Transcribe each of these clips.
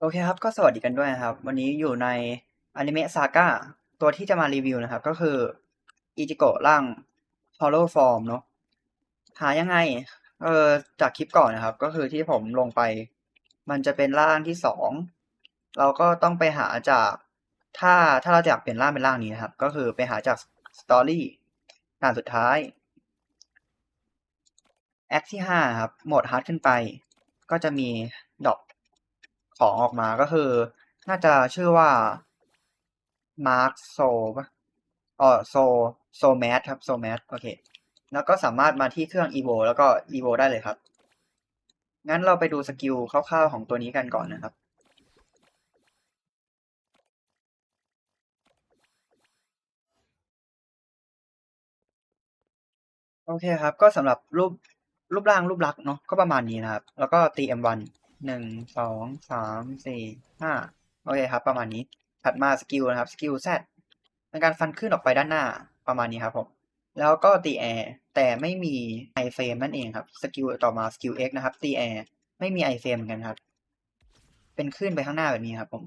โอเคครับ ก็สวัสดีกันด้วยนะครับ วันนี้อยู่ในอนิเมะ Saga ตัวที่จะมารีวิวนะครับ ก็คืออิจิโกะร่าง Hollow Form เนาะหายังไง เออจากคลิปก่อนนะครับ ก็คือที่ผมลงไป มันจะเป็นร่างที่สองเราก็ต้องไปหาจากถ้าถ้าเราอยากเปลี่ยนร่างเป็นร่างนี้นะครับ ก็คือไปหาจากสตอรี่ด่านสุดท้ายแอคที่ห้าครับโหมดฮาร์ดขึ้นไป ก็จะมีดอป ของออกมาก็คือ น่าจะชื่อว่า Mark s o ปะอ๋อ So So Mad ครับ So Mad โอเค แล้วก็สามารถมาที่เครื่อง Evo แล้วก็ Evo ได้เลยครับ งั้นเราไปดูสกิลคร่าวๆของตัวนี้กันก่อนนะครับโอเคครับ ก็สำหรับรูปรูปร่างรูปลักษณ์เนาะก็ประมาณนี้นะครับ แล้วก็ตี M1 หนึ่งสองสามสี่ห้าโอเคครับ ประมาณนี้ถัดมาสกิลนะครับสกิล Z เป็นการฟันขึ้นออกไปด้านหน้าประมาณนี้ครับผมแล้วก็ตีแอร์แต่ไม่มีไอเฟรมนั่นเองครับสกิลต่อมาสกิล X นะครับตีแอร์ไม่มีไอเฟรมเหมือนกันครับ เป็นขึ้นไปข้างหน้าแบบนี้ครับผม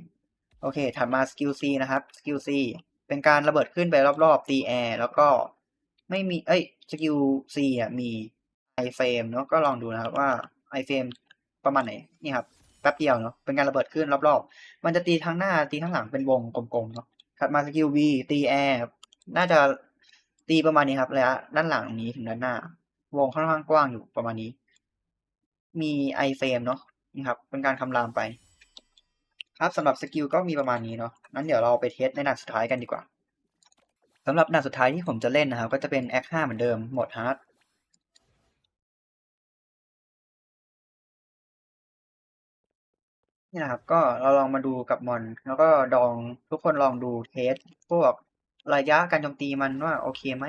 โอเค ถัดมาสกิล C นะครับสกิล C เป็นการระเบิดขึ้นไปรอบๆตีแอร์แล้วก็ไม่มีเอ้ยสกิล C อะมีไอเฟรมเนาะก็ลองดูนะครับว่าไอเฟรม ประมาณไหนนี่ครับแป๊บเดียวเนาะเป็นการระเบิดขึ้นรอบๆ มันจะตีทั้งหน้าตีทั้งหลังเป็นวงกลมๆเนาะถัดมาสกิล V ตีแอร์น่าจะตีประมาณนี้ครับระยะด้านหลังนี้ถึงด้านหน้า วงค่อนข้างกว้างอยู่ประมาณนี้ มีไอเฟรมเนาะนี่ครับ เป็นการคำรามไป ครับสำหรับสกิลก็มีประมาณนี้เนาะงั้นเดี๋ยวเราไปเทสในด่านสุดท้ายกันดีกว่าสำหรับด่านสุดท้ายที่ผมจะเล่นนะครับ ก็จะเป็นแอค5เหมือนเดิมโหมดฮาร์ด นี่นะครับ ก็เราลองมาดูกับมอน แล้วก็ลองทุกคนลองดูเทสพวกระยะการโจมตีมันว่าโอเคไหม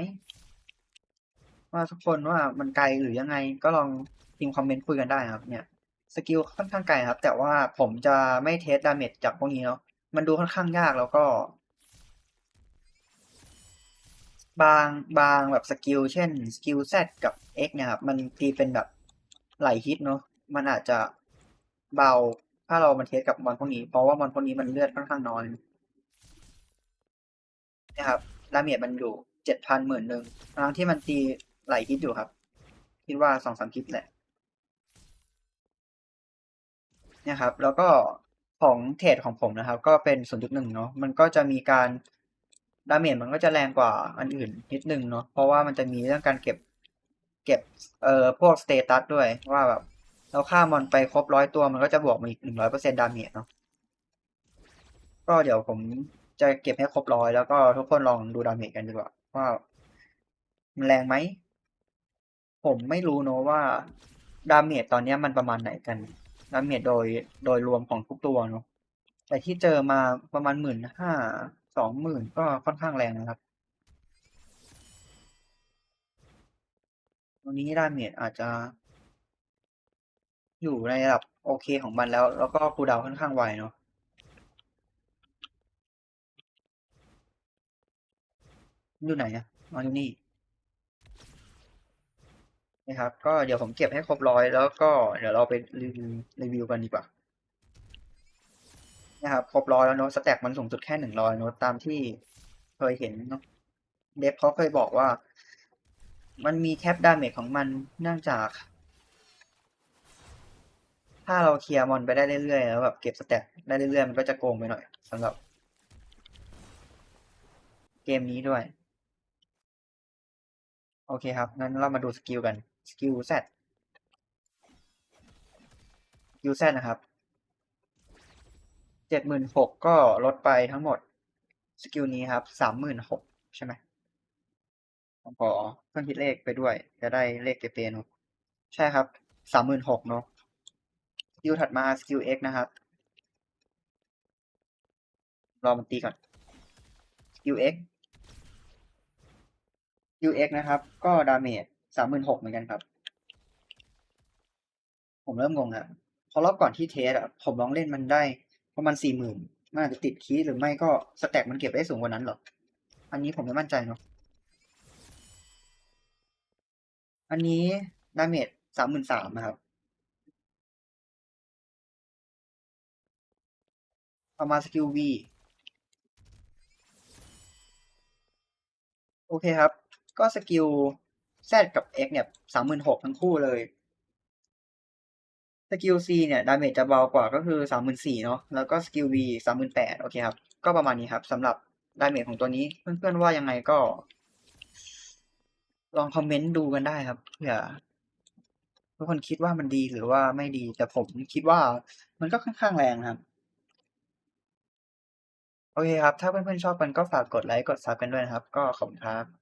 ว่าทุกคนว่ามันไกลหรือยังไง ก็ลองพิมพ์คอมเมนต์คุยกันได้ครับ เนี่ยสกิลค่อนข้างไกลครับ แต่ว่าผมจะไม่เทสดาเมจจากพวกนี้เนาะมันดูค่อนข้างยากแล้วก็ บางบางแบบสกิลเช่นสกิล Z กับ X เนี่ยครับ มันตีเป็นแบบหลายฮิตเนาะมันอาจจะเบา ถ้าเรามาเทสกับมอนพวกนี้ เพราะว่ามอนพวกนี้มันเลือดค่อนข้างน้อยนะครับดาเมจมันอยู่เจ็ดพันหมื่นหนึ่งทั้งที่มันตีหลายฮิตอยู่ครับ คิดว่าสองสามฮิตแหละนี่ยครับ แล้วก็ของเทรดของผมนะครับ ก็เป็น0.1เนาะมันก็จะมีการดาเมจมันก็จะแรงกว่าอันอื่นนิดนึงเนาะเพราะว่ามันจะมีเรื่องการเก็บเก็บเอ่อพวกสเตตัสด้วยว่าแบบ เราฆ่ามอนไปครบร้อยตัวมันก็จะบวกมาอีกหนึ่งร้อยเปอร์เซ็นต์ดาเมจเนาะก็เดี๋ยวผมจะเก็บให้ครบร้อยแล้วก็ทุกคนลองดูดาเมจกันดีกว่าว่ามันแรงไหม ผมไม่รู้เนาะว่าดาเมจตอนนี้มันประมาณไหนกันดาเมจโดยโดยรวมของทุกตัวเนาะแต่ที่เจอมาประมาณหมื่นห้าสองหมื่นก็ค่อนข้างแรงนะครับตรงนี้ดาเมจอาจจะ อยู่ในระดับโอเคของมันแล้ว แล้วก็คูลดาวค่อนข้างไวเนาะอยู่ไหนอะอ๋ออยู่นี่นะครับ ก็เดี๋ยวผมเก็บให้ครบร้อยแล้วก็เดี๋ยวเราไปรีวิวรีวิวกันดีกว่านะครับครบร้อยแล้วเนาะสแต็กมันสูงสุดแค่หนึ่งร้อยเนาะตามที่เคยเห็นเนาะเดฟเขาเคยบอกว่า มันมีแคปดาเมจของมันเนื่องจาก ถ้าเราเคลียร์มอนไปได้เรื่อยๆแล้วแบบเก็บสแต็กได้เรื่อยๆมันก็จะโกงไปหน่อยสำหรับ เกมนี้ด้วย โอเคครับ งั้นเรามาดูสกิลกัน สกิล Z สกิล Z นะครับเจ็ดหมื่นหกก็ลดไปทั้งหมด สกิลนี้ครับสามหมื่นหกใช่ไหมผมขอเครื่องคิดเลขไปด้วย จะได้เลขเป๊ะๆเนาะใช่ครับสามหมื่นหกเนาะ กิลถัดมาสกิล X นะครับ รอมันตีก่อนสกิล X สกิล X นะครับ ก็ดาเมจสามหมื่นหกเหมือนกันครับ ผมเริ่มงงแล้วเพราะรอบก่อนที่เทสอะผมลองเล่นมันได้ประมาณสี่หมื่นมันอาจจะติดคีย์หรือไม่ก็สแต็กมันเก็บได้สูงกว่านั้นหรอ อันนี้ผมไม่มั่นใจเนาะอันนี้ดาเมจสามหมื่นสามนะครับ ต่อมาณสกิล V โอเคครับ ก็สกิล Z กับ X เนี่ยสามหมื่นหกทั้งคู่เลย สกิล C เนี่ยดาเมจจะเบากว่าก็คือสามหมื่นสี่เนาะ แล้วก็สกิล V สามหมื่นแปดโอเคครับ ก็ประมาณนี้ครับสำหรับดาเมจของตัวนี้ เพื่อนๆว่ายังไงก็ ลองคอมเมนต์ดูกันได้ครับเผื่อทุกคนคิดว่ามันดีหรือว่าไม่ดีแต่ผมคิดว่ามันก็ค่อนข้างแรงครับ โอเคครับ ถ้าเพื่อนๆชอบกันก็ฝากกดไลค์กดซับกันด้วยนะครับ ก็ขอบคุณครับ